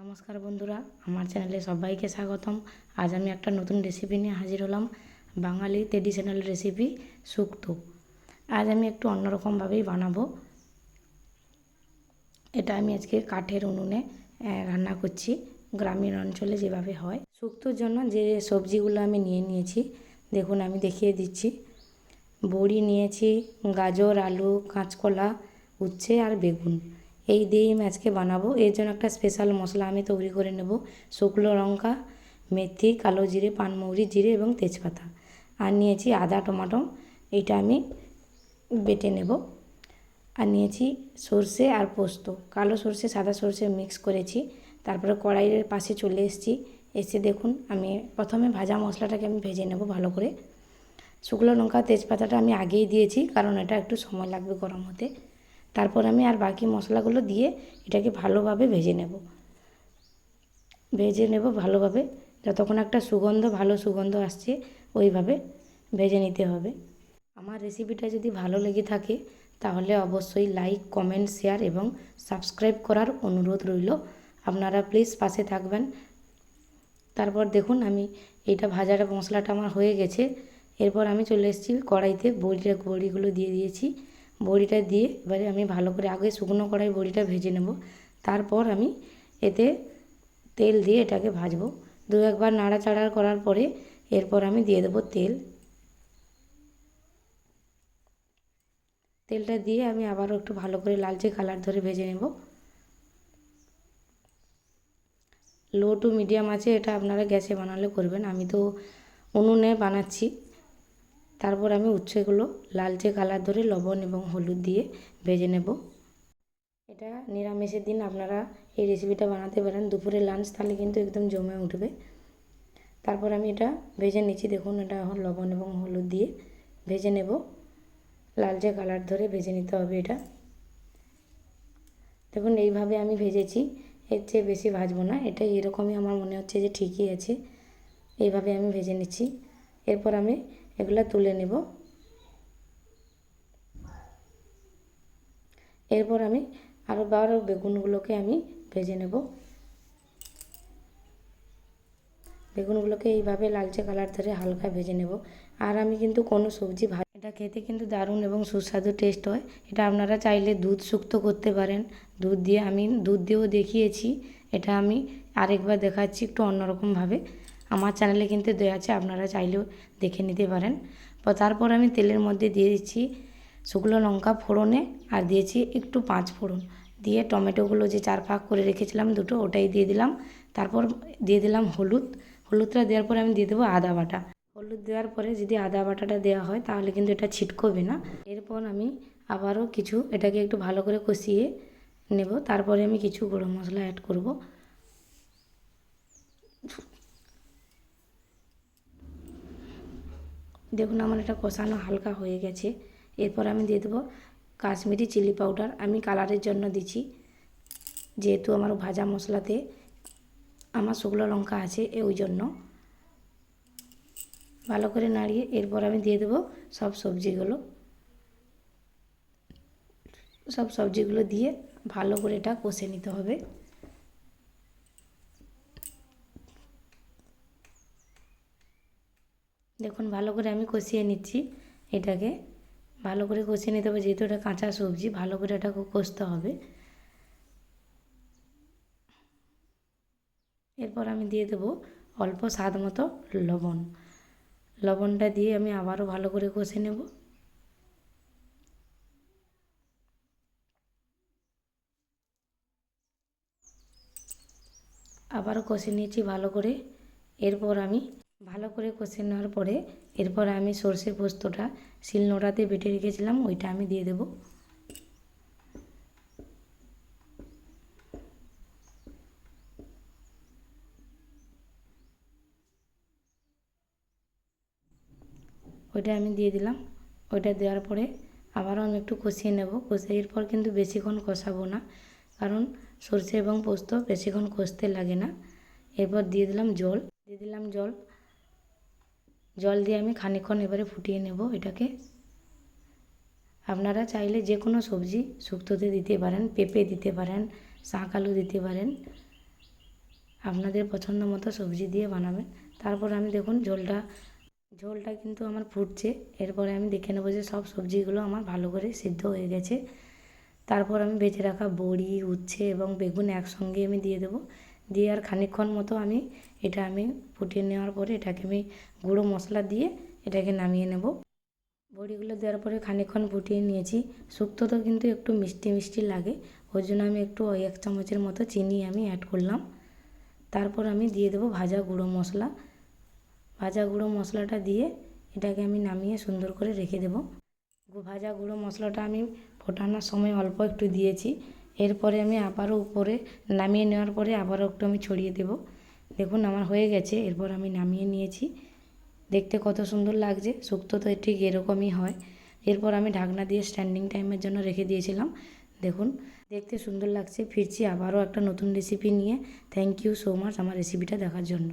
নমস্কার বন্ধুরা, আমার চ্যানেলে সবাইকে স্বাগতম। আজ আমি একটা নতুন রেসিপি নিয়ে হাজির হলাম, বাঙালি ট্রেডিশনাল রেসিপি শুক্তো আজ আমি একটু অন্যরকমভাবেই বানাবো। এটা আমি আজকে কাঠের উনুনে রান্না করছি, গ্রামীণ অঞ্চলে যেভাবে হয়। শুক্তোর জন্য যে সবজিগুলো আমি নিয়ে নিয়েছি, দেখুন আমি দেখিয়ে দিচ্ছি। বড়ি নিয়েছি, গাজর, আলু, কাঁচকলা, উচ্ছে আর বেগুন। এই দিয়েই আমি আজকে বানাবো। এর জন্য একটা স্পেশাল মশলা আমি তৈরি করে নেব। শুকনো লঙ্কা, মেথি, কালো জিরে, পানমৌরি, জিরে এবং তেজপাতা। আর নিয়েছি আদা, টমাটো। এইটা আমি বেটে নেব। আর নিয়েছি সর্ষে আর পোস্ত। কালো সর্ষে, সাদা সর্ষে মিক্স করেছি। তারপরে কড়াইয়ের পাশে চলে এসেছি। এসে দেখুন, আমি প্রথমে ভাজা মশলাটাকে আমি ভেজে নেব ভালো করে। শুকনো লঙ্কা, তেজপাতাটা আমি আগেই দিয়েছি, কারণ এটা একটু সময় লাগবে গরম হতে। তারপর আমি আর বাকি মশলাগুলো দিয়ে এটাকে ভালোভাবে ভেজে নেব। ভেজে নেব ভালোভাবে। যতক্ষণ একটা সুগন্ধ, ভালো সুগন্ধ আসছে, ওইভাবে ভেজে নিতে হবে। আমার রেসিপিটা যদি ভালো লেগে থাকে, তাহলে অবশ্যই লাইক কমেন্ট শেয়ার এবং সাবস্ক্রাইব করার অনুরোধ রইল। আপনারা প্লিজ পাশে থাকবেন। তারপর দেখুন আমি এইটা ভাজার মশলাটা আমার হয়ে গেছে। এরপর আমি চলে এসেছি কড়াইতে বড়িটা, বড়িগুলো দিয়ে দিয়েছি। বড়িটা দিয়ে এবারে আমি ভালো করে আগে শুকনো কড়াই বড়িটা ভেজে নেব। তারপর আমি এতে তেল দিয়ে এটাকে ভাজবো। দু একবার নাড়াচাড়া করার পরে এরপর আমি দিয়ে দেবো তেল। তেলটা দিয়ে আমি আবারও একটু ভালো করে লালচে কালার ধরে ভেজে নেব। লো টু মিডিয়াম আছে, এটা আপনারা গ্যাসে বানালে করবেন। আমি তো উনুনে বানাচ্ছি। তারপর আমি উচ্ছেগুলো লালচে কালার ধরে লবণ এবং হলুদ দিয়ে ভেজে নেব। এটা নিরামিষের দিন, আপনারা এই রেসিপিটা বানাতে পারেন। দুপুরে লাঞ্চ তাহলে কিন্তু একদম জমে উঠবে। তারপর আমি এটা ভেজে নিচ্ছি। দেখুন, এটা এখন লবণ এবং হলুদ দিয়ে ভেজে নেব। লালচে কালার ধরে ভেজে নিতে হবে এটা। দেখুন, এইভাবে আমি ভেজেছি। এর চেয়ে বেশি ভাজবো না। এটা এরকমই আমার মনে হচ্ছে যে ঠিকই আছে। এইভাবে আমি ভেজে নিচ্ছি। এরপর আমি এগুলো তুলে নেব। এরপর আমি আরও বারো বেগুনগুলোকে আমি ভেজে নেব। বেগুনগুলোকে এইভাবে লালচে কালার ধরে হালকা ভেজে নেব। আর আমি কিন্তু কোনো সবজি ভাজ এটা খেতে কিন্তু দারুণ এবং সুস্বাদু টেস্ট হয়। এটা আপনারা চাইলে দুধ শুক্তো করতে পারেন। দুধ দিয়ে আমি দুধ দিয়েও দেখিয়েছি। এটা আমি আরেকবার দেখাচ্ছি একটু অন্যরকমভাবে। আমার চ্যানেলে কিন্তু দেওয়া আছে, আপনারা চাইলেও দেখে নিতে পারেন। তারপর আমি তেলের মধ্যে দিয়ে দিচ্ছি শুকনো লঙ্কা ফোড়নে আর দিয়েছি একটু পাঁচ ফোড়ন। দিয়ে টমেটোগুলো যে চার ফাঁক করে রেখেছিলাম দুটো, ওটাই দিয়ে দিলাম। তারপর দিয়ে দিলাম হলুদ। হলুদটা দেওয়ার পরে আমি দিয়ে দেবো আদা বাটা। হলুদ দেওয়ার পরে যদি আদা বাটাটা দেওয়া হয়, তাহলে কিন্তু এটা ছিটকবে না। এরপর আমি আবারও কিছু এটাকে একটু ভালো করে কষিয়ে নেব। তারপরে আমি কিছু গরম মশলা অ্যাড করব। দেখুন আমার এটা কষানো হালকা হয়ে গেছে। এরপর আমি দিয়ে দেবো কাশ্মীরি চিলি পাউডার। আমি কালারের জন্য দিচ্ছি। যেহেতু আমার ভাজা মশলাতে আমার শুকনো লঙ্কা আছে ওই জন্য। ভালো করে নাড়িয়ে এরপর আমি দিয়ে দেবো সব সবজিগুলো। সব সবজিগুলো দিয়ে ভালো করে এটা কষে নিতে হবে। দেখুন, ভালো করে আমি কষিয়ে নিচ্ছি এটাকে। ভালো করে কষিয়ে নিতে হবে, যেহেতু এটা কাঁচা সবজি, ভালো করে এটাকে কষতে হবে। এরপর আমি দিয়ে দেবো অল্প স্বাদ মতো লবণ। লবণটা দিয়ে আমি আবারও ভালো করে কষে নেব। আবারও কষে নিয়েছি ভালো করে। এরপর আমি ভালো করে কষে নেওয়ার পরে এরপর আমি সর্ষে পোস্তটা শিলনোড়াতে বেটে রেখেছিলাম, ওইটা আমি দিয়ে দেবো। ওইটা আমি দিয়ে দিলাম। ওইটা দেওয়ার পরে আবারও আমি একটু কষিয়ে নেব। কষিয়ে পর কিন্তু বেশিক্ষণ কষাবো না, কারণ সর্ষে এবং পোস্ত বেশিক্ষণ কষতে লাগে না। এরপর দিয়ে দিলাম জল। দিয়ে দিলাম জল। জল দিয়ে আমি খানিকক্ষণ এবারে ফুটিয়ে নেব এটাকে। আপনারা চাইলে যে কোনো সবজি শুক্তোতে দিতে পারেন, পেঁপে দিতে পারেন, শাঁক আলু দিতে পারেন। আপনাদের পছন্দ মতো সবজি দিয়ে বানাবেন। তারপর আমি দেখুন ঝোলটা ঝোলটা কিন্তু আমার ফুটছে। এরপরে আমি দেখে নেব যে সব সবজিগুলো আমার ভালো করে সিদ্ধ হয়ে গেছে। তারপর আমি বেঁচে রাখা বড়ি, উচ্ছে এবং বেগুন একসঙ্গে আমি দিয়ে দেবো। দিয়ে আর খানিকক্ষণ মতো আমি এটা আমি ফুটিয়ে নেওয়ার পরে এটাকে আমি গুঁড়ো মশলা দিয়ে এটাকে নামিয়ে নেব। বড়িগুলো দেওয়ার পরে খানিকক্ষণ ফুটিয়ে নিয়েছি। শুক্তো তো কিন্তু একটু মিষ্টি মিষ্টি লাগে। ওই জন্য আমি একটু ওই এক চামচের মতো চিনি আমি অ্যাড করলাম। তারপর আমি দিয়ে দেবো ভাজা গুঁড়ো মশলা। ভাজা গুঁড়ো মশলাটা দিয়ে এটাকে আমি নামিয়ে সুন্দর করে রেখে দেবো। ভাজা গুঁড়ো মশলাটা আমি ফোটানোর সময় অল্প একটু দিয়েছি। এরপরে আমি আবারও উপরে নামিয়ে নেওয়ার পরে আবারও একটু আমি ছড়িয়ে দেব। দেখুন আমার হয়ে গেছে, এরপর আমি নামিয়ে নিয়েছি। দেখতে কত সুন্দর লাগছে শুক্তো তো ঠিক এরকমই হয়। এরপর আমি ঢাকনা দিয়ে স্ট্যান্ডিং টাইমের জন্য রেখে দিয়েছিলাম। দেখুন, দেখতে সুন্দর লাগছে। ফিরছি আবারও একটা নতুন রেসিপি নিয়ে। থ্যাংক ইউ সো মাচ আমার রেসিপিটা দেখার জন্য।